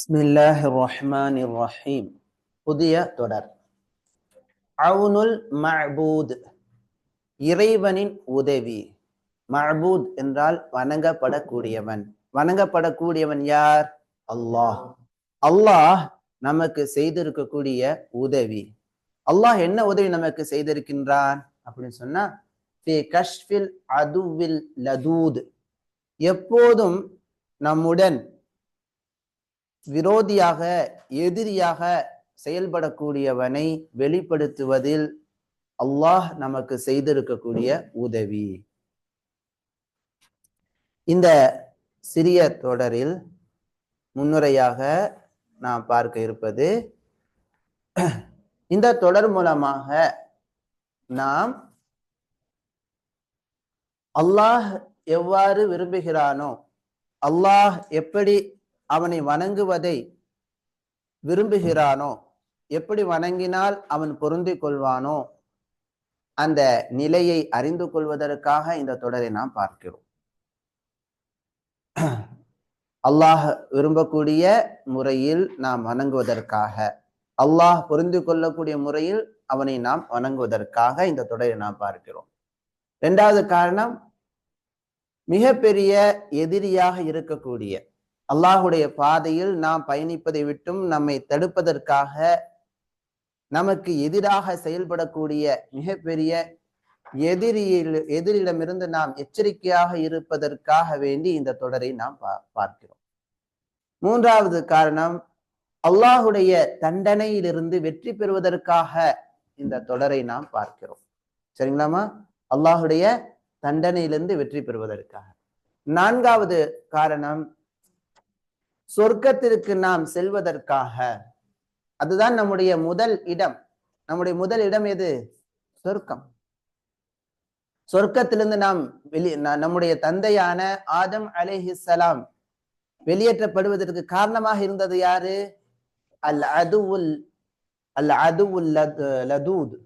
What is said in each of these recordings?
பிஸ்மில்லாஹி ரஹ்மான் ரஹீம் புதிய தொடர். அவுனுல் மஹபூத் இறைவனின் உதவி. மஹபூத் என்றால் வணங்கப்படக்கூடியவன். வணங்கப்படக்கூடியவன் யார்? அல்லாஹ். அல்லாஹ் நமக்கு செய்திருக்கக்கூடிய உதவி. அல்லாஹ் என்ன உதவி நமக்கு செய்திருக்கின்றான்? அப்படின்னு சொன்னா ஃபி அதுவில் லதூத். எப்போதும் நம்முடன் விரோதியாக எதிரியாக செயல்படக்கூடியவனை வெளிப்படுத்துவதில் அல்லாஹ் நமக்கு செய்திருக்கக்கூடிய உதவி. இந்த சிறிய தொடரில் முன்னுரையாக நாம் பார்க்க இருப்பது இந்த தொடர் மூலமாக நாம் அல்லாஹ் எவ்வாறு விரும்புகிறானோ அல்லாஹ் எப்படி அவனை வணங்குவதை விரும்புகிறானோ? எப்படி வணங்கினால் அவன் பொருந்திக் கொள்வானோ? அந்த நிலையை அறிந்து கொள்வதற்காக இந்த தொடரை நாம் பார்க்கிறோம். அல்லாஹ் விரும்பக்கூடிய முறையில் நாம் வணங்குவதற்காக அல்லாஹ் பொருந்து கொள்ளக்கூடிய முறையில் அவனை நாம் வணங்குவதற்காக இந்த தொடரை நாம் பார்க்கிறோம். இரண்டாவது காரணம் மிகப்பெரிய எதிரியாக இருக்கக்கூடிய அல்லாஹுடைய பாதையில் நாம் பயணிப்பதை விட்டும் நம்மை தடுப்பதற்காக நமக்கு எதிராக செயல்படக்கூடிய மிகப்பெரிய எதிரியில் எதிரிடமிருந்து நாம் எச்சரிக்கையாக இருப்பதற்காக வேண்டி இந்த தொடரை நாம் பார்க்கிறோம். மூன்றாவது காரணம் அல்லாஹுடைய தண்டனையிலிருந்து வெற்றி பெறுவதற்காக இந்த தொடரை நாம் பார்க்கிறோம். சரிங்களாமா அல்லாஹுடைய தண்டனையிலிருந்து வெற்றி பெறுவதற்காக. நான்காவது காரணம் சொர்க்கத்திற்கு நாம் செல்வதற்காக. அதுதான் நம்முடைய முதல் இடம். நம்முடைய முதல் இடம் எது? சொர்க்கம். சொர்க்கத்திலிருந்து நாம் வெளி நம்முடைய தந்தையான ஆதம் அலேஹிசலாம் வெளியேற்றப்படுவதற்கு காரணமாக இருந்தது யாரு? அல் அதுவுல் அல் அதுவுல் லதூத்.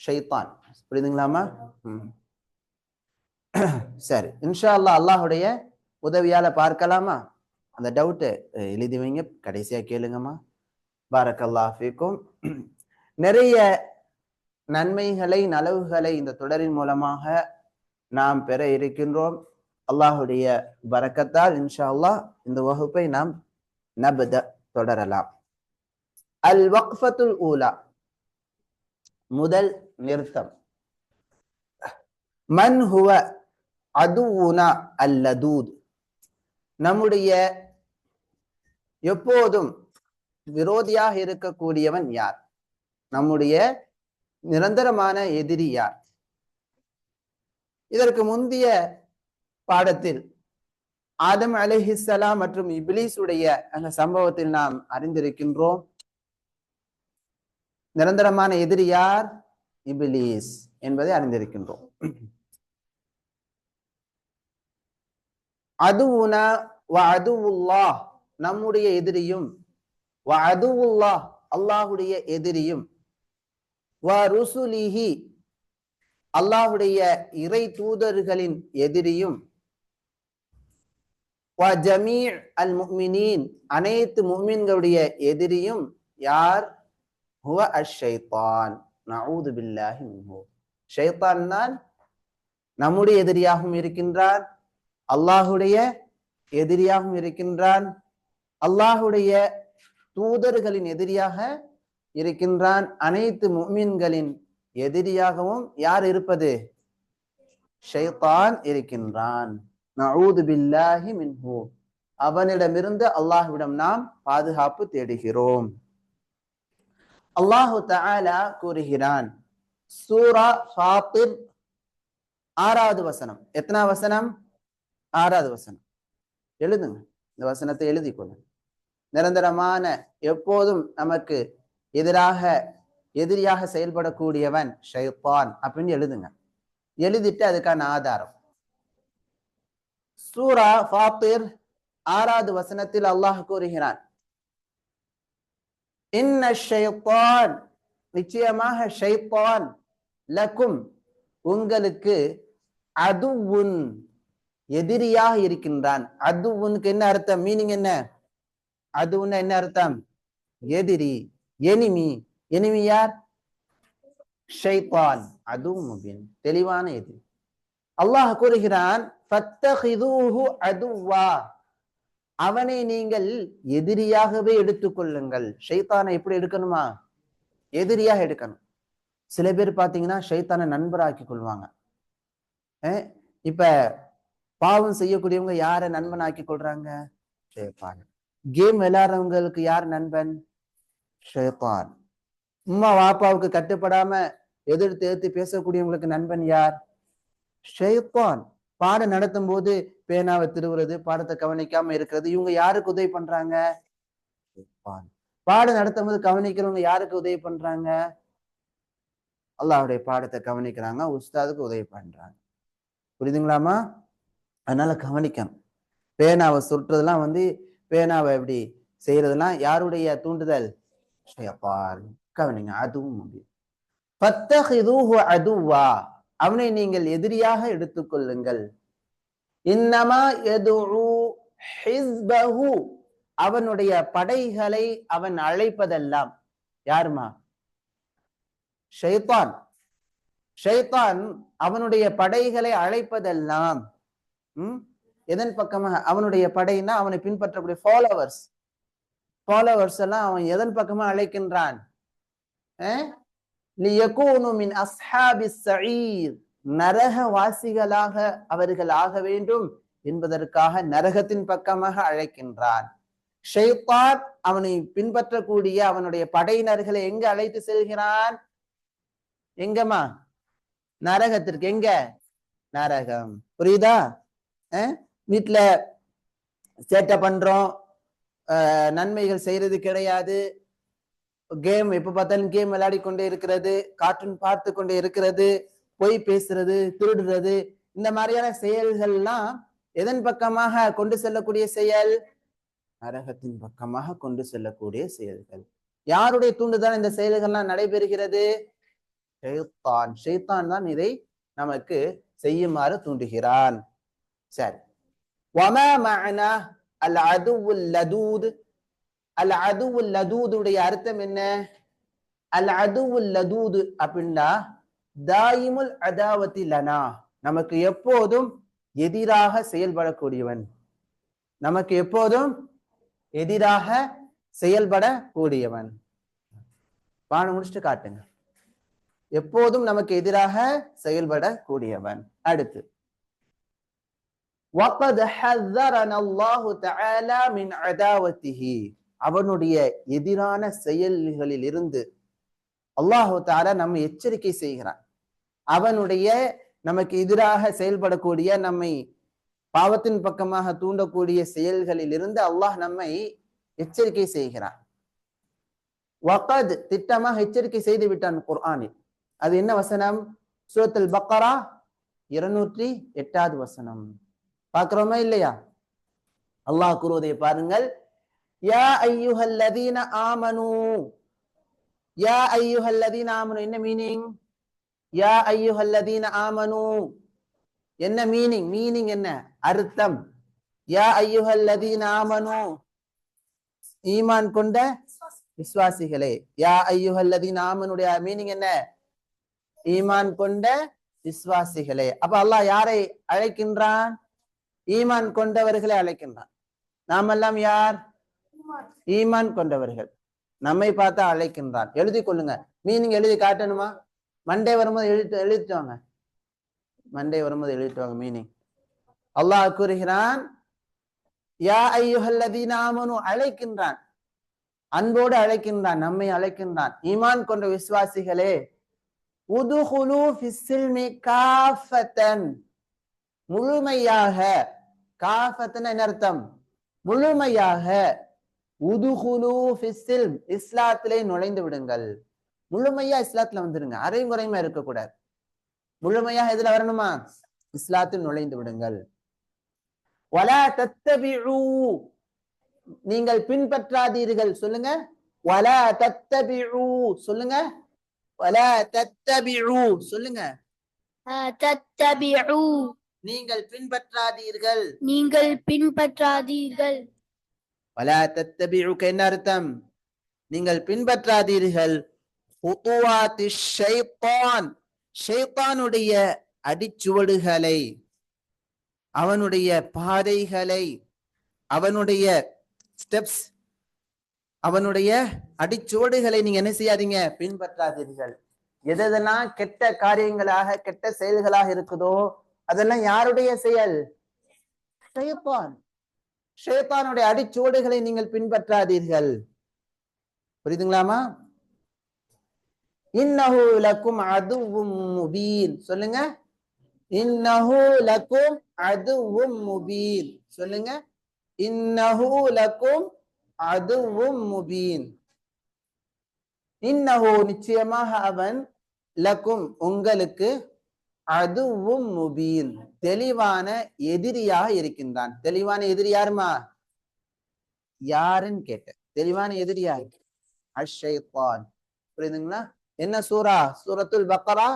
ஷைத்தான். புரியுதுங்களாமா சரி. இன்ஷா அல்லா அல்லாஹுடைய உதவியால பார்க்கலாமா? அந்த டவுட்டு எழுதி வைங்க கடைசியா கேளுங்கம்மா. பாரக்கல்லா ஃபீக்கும். நிறைய நன்மைகளை நலவுகளை இந்த தொடரின் மூலமாக நாம் பெற இருக்கின்றோம். அல்லாஹுடைய பரக்கத்தால் இன்ஷா அல்லாஹ் இந்த வகுப்பை நாம் நபத தொடரலாம். அல் வக்ஃபத்துல் ஊலா. முதல் நிறுத்தம். மன் ஹுவ அதுவுனா அல்லதூத் நம்முடைய எப்போதும் விரோதியாக இருக்கக்கூடியவன் யார்? நம்முடைய நிரந்தரமான எதிரி யார்? இதற்கு முந்தைய பாடத்தில் ஆதம் அலிஹிசலாம் மற்றும் இபிலிஸ் உடைய அந்த சம்பவத்தில் நாம் அறிந்திருக்கின்றோம். நிரந்தரமான எதிரி யார்? இபிலிஸ் என்பதை அறிந்திருக்கின்றோம். அதுவுனா அதுவுல்லா நம்முடைய எதிரியும். அதுவுல்லா அல்லாஹுடைய எதிரியும். ருசுலிஹி அல்லாஹுடைய இறை தூதர்களின் எதிரியும். ஜமீர் அல் முக்மினின் அனைத்து முக்மின்களுடைய எதிரியும். யார்? ஹுவ அஷைத்தான். நவுது பில்லாஹி மின்ஹு. ஷைத்தான் தான் நம்முடைய எதிரியாகவும் இருக்கின்றார் அல்லாஹுடைய எதிரியாகவும் இருக்கின்றான். அல்லாஹுடைய தூதர்களின் எதிரியாக இருக்கின்றான். அனைத்து முமின்களின் எதிரியாகவும் யார் இருப்பது? ஷைத்தான் இருக்கின்றான். பில்லாஹி மின்ஹூ. அவனிடமிருந்து அல்லாஹுவிடம் நாம் பாதுகாப்பு தேடுகிறோம். அல்லாஹு தஆலா கூறுகிறான். சூரா ஃபாத்திர் ஆறாவது வசனம். எத்தனா வசனம்? ஆறாவது வசனம். எழுதுங்க. இந்த வசனத்தை எழுதி கொள்ளுங்க நிரந்தரமான எப்போதும் நமக்கு எதிராக எதிரியாக செயல்படக்கூடியவன் ஷைப்பான் அப்படின்னு எழுதுங்க. எழுதிட்டு அதுக்கான ஆதாரம். சூரா ஃபாத்திர் ஆறாவது வசனத்தில் அல்லாஹ் கூறுகிறான். இன்ன ஷைப்பான் நிச்சயமாக ஷைப்பான் லக்கும் உங்களுக்கு அதுவுன் எதிரியாக இருக்கின்றான். அது உனக்கு என்ன அர்த்தம்? மீனிங் என்ன? அது உன்ன என்ன அர்த்தம்? எதிரி எனிமி எனிமி யார்? ஷைத்தான். அதுவும் முபின். தெளிவான எதிரி. அல்லாஹ் கூறுகிறான் அதுவா அவனை நீங்கள் எதிரியாகவே எடுத்துக்கொள்ளுங்கள் ஷைத்தானை எப்படி எடுக்கணுமா? எதிரியாக எடுக்கணும். சில பேர் பாத்தீங்கன்னா ஷைத்தானை நண்பராக்கி கொள்வாங்க. அஹ் இப்ப பாவம் செய்யக்கூடியவங்க யார நண்பனாக்கி கொள்றாங்க? ஷேத்தான். கேம் விளையாடுறவங்களுக்கு யார் நண்பன்? ஷேத்தான். உம்மா வாப்பாவுக்கு கட்டுப்படாம எதிர்த்து எதிர்த்து பேசக்கூடியவங்களுக்கு நண்பன் யார்? ஷேத்தான். பாடம் நடத்தும் போது பேனாவை திருவுறது பாடத்தை கவனிக்காம இருக்கிறது. இவங்க யாருக்கு உதவி பண்றாங்க? பாடம் நடத்தும் போது கவனிக்கிறவங்க யாருக்கு உதவி பண்றாங்க? அல்லாவுடைய பாடத்தை கவனிக்கிறாங்க உஸ்தாதுக்கு உதவி பண்றாங்க. புரியுதுங்களாமா அதனால கவனிக்கணும். பேனாவை சுட்டுறதெல்லாம் வந்து பேனாவை எப்படி செய்யறதெல்லாம் யாருடைய தூண்டுதல்? கவனிங்க அதுவும் முடியும் அதுவா அவனை நீங்கள் எதிரியாக எடுத்துக்கொள்ளுங்கள். இன்னமா எதுஉ ஹிஸ்பஹு அவனுடைய படைகளை அவன் அழைப்பதெல்லாம். யாருமா? ஷைத்தான். ஷைத்தான் அவனுடைய படைகளை அழைப்பதெல்லாம். எதன் பக்கமாக? அவனுடைய படையினா அவனை பின்பற்றக்கூடிய ஃபாலோவர்ஸ் ஃபாலோவர்ஸ் எல்லாம் அவன் எதன் பக்கமா அழைக்கின்றான்? அஹ்? அஸ்ஹாபிஸ் நரக வாசிகளாக அவர்கள் ஆக வேண்டும் என்பதற்காக நரகத்தின் பக்கமாக அழைக்கின்றான். ஷைத்தான் அவனை பின்பற்றக்கூடிய அவனுடைய படையினர்களை எங்க அழைத்து செல்கிறான்? எங்கம்மா? நரகத்திற்கு. எங்க? நரகம். புரியுதா? வீட்டில் சேட்டை பண்ணுறோம் நன்மைகள் செய்கிறது கிடையாது. கேம் எப்போ பார்த்தாலும் கேம் விளையாடி கொண்டே இருக்கிறது. கார்ட்டூன் பார்த்து கொண்டே இருக்கிறது. பொய் பேசுறது திருடுறது. இந்த மாதிரியான செயல்கள்லாம் எதன் பக்கமாக கொண்டு செல்லக்கூடிய செயல்? நரகத்தின் பக்கமாக கொண்டு செல்லக்கூடிய செயல்கள். யாருடைய தூண்டுதான் இந்த செயல்கள்லாம் நடைபெறுகிறது? ஷெய்தான் ஷெய்தான் தான் இதை நமக்கு செய்யுமாறு தூண்டுகிறான். சரி. வமா மஅனா அல் அதுவுல் லதூத்? அல் அதுவுல் லதூதுடைய அர்த்தம் என்ன? அல் அதுவுல் லதூது அப்படின்னா தாயிமுல் அதாவத்தி லனா. நமக்கு எப்போதும் எதிராக செயல்படக்கூடியவன். நமக்கு எப்போதும் எதிராக செயல்படக்கூடியவன். பாடம் முடிச்சுட்டு காட்டுங்க. எப்போதும் நமக்கு எதிராக செயல்படக்கூடியவன். அடுத்து. وَقَدْ حَذَّرَنَا اللَّهُ تَعَالَى مِنْ عَدَاوَتِهِ அவனுடைய எதிரான செயல்களில் இருந்து அல்லாஹு தாலா நம்ம எச்சரிக்கை செய்கிறான் அவனுடைய நமக்கு எதிராக செயல்படக்கூடிய நம்மை பாவத்தின் பக்கமாக தூண்டக்கூடிய செயல்களில் இருந்து அல்லாஹ் நம்மை எச்சரிக்கை செய்கிறான் வகத் திட்டமாக எச்சரிக்கை செய்து விட்டான் குர்ஆனில் அது என்ன வசனம் சூரத்துல் பக்கரா இருநூற்றி எட்டாவது வசனம் பார்க்கிறோமா இல்லையா? அல்லாஹ் கூறுவதை பாருங்கள். யா ஐயுஹல்லதீன ஆமனு. யா ஐயுஹல்லதீன ஆமனு. என்ன மீனிங் யா ஐயுஹல்லதீன ஆமனு. என்ன மீனிங் மீனிங் என்ன? அர்த்தம். யா ஐயுஹல்லதீன ஆமனு. ஈமான் கொண்ட விசுவாசிகளே. யா ஐயுஹல்லதீன ஆமனுடைய மீனிங் என்ன? ஈமான் கொண்ட விசுவாசிகளே. அப்ப அல்லாஹ் யாரை அழைக்கின்றான்? ஈமான் கொண்டவர்களை அழைக்கின்றான். நாமெல்லாம் யார்? ஈமான் கொண்டவர்கள். நம்மை பார்த்தா அழைக்கின்றான். எழுதி கொள்ளுங்க. மீனிங் எழுதி காட்டணுமா? மண்டே வரும்போது எழுதி எழுதிட்டுவாங்க மண்டே வரும்போது எழுதிட்டுவாங்க மீனிங். அல்லாஹ் கூறுகிறான் யா ஐயுஹல்லதீன நாமனு அழைக்கின்றான். அன்போடு அழைக்கின்றான். நம்மை அழைக்கின்றான். ஈமான் கொண்ட விசுவாசிகளே உதுகுலு ஃபிஸ்ஸில்மி காஃபத்தன் முழுமையாக காஃபத்துன்னு என்ன அர்த்தம்? முழுமையாக உதுகுலு ஃபிஸ்ஸில் இஸ்லாத்திலே நுழைந்து விடுங்கள். முழுமையா இஸ்லாத்துல வந்துருங்க. அரைமுறைமா இருக்கக்கூடாது. முழுமையா எதுல வரணுமா? இஸ்லாத்தில் நுழைந்து விடுங்கள். வலா தத்தபிஉ நீங்கள் பின்பற்றாதீர்கள். சொல்லுங்க. வலா தத்தபிஉ சொல்லுங்க. வலா தத்தபிஉ சொல்லுங்க. தத்தபிஉ நீங்கள் பின்பற்றாதீர்கள். நீங்கள் பின்பற்றாதீர்கள். வலா தத்தபிஉக என்ன அர்த்தம்? நீங்கள் பின்பற்றாதீர்கள். ஷைத்தான். ஷைத்தானுடைய அடிச்சுவடுகளை அவனுடைய பாதைகளை அவனுடைய ஸ்டெப்ஸ் அவனுடைய அடிச்சுவடுகளை நீங்க என்ன செய்யாதீங்க? பின்பற்றாதீர்கள். எதெல்லாம் கெட்ட காரியங்களாக கெட்ட செயல்களாக இருக்குதோ அதெல்லாம் யாருடைய செயல்? ஷைத்தான். ஷைத்தானுடைய அடிச்சுவடுகளை நீங்கள் பின்பற்றாதீர்கள். புரியுதுங்களாமா? இன்னஹு லக்கும் அதுவும் முபீன். சொல்லுங்க. இன்னஹு லக்கும் அதுவும் முபீன். சொல்லுங்க. இன்னஹு லக்கும் அதுவும் முபீன். இன்னஹு நிச்சயமாக அவன் லக்கும் உங்களுக்கு அதுவும் முபீன். தெளிவான எதிரியாக இருக்கின்றான். தெளிவான எதிரி யாருமா? யாருன்னு கேட்ட தெளிவான எதிரி யாரு அஷைத்தான். புரியுதுங்களா? என்ன சூரா சூரத்துல் பக்கரா?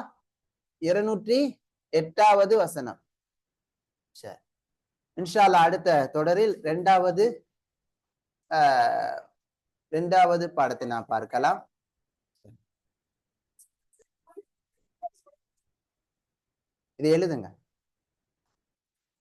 இருநூற்றி எட்டாவது வசனம். சரி. இன்ஷால்லா அடுத்த தொடரில் ரெண்டாவது ஆஹ் பாடத்தை நான் பார்க்கலாம். இது எழுதுங்க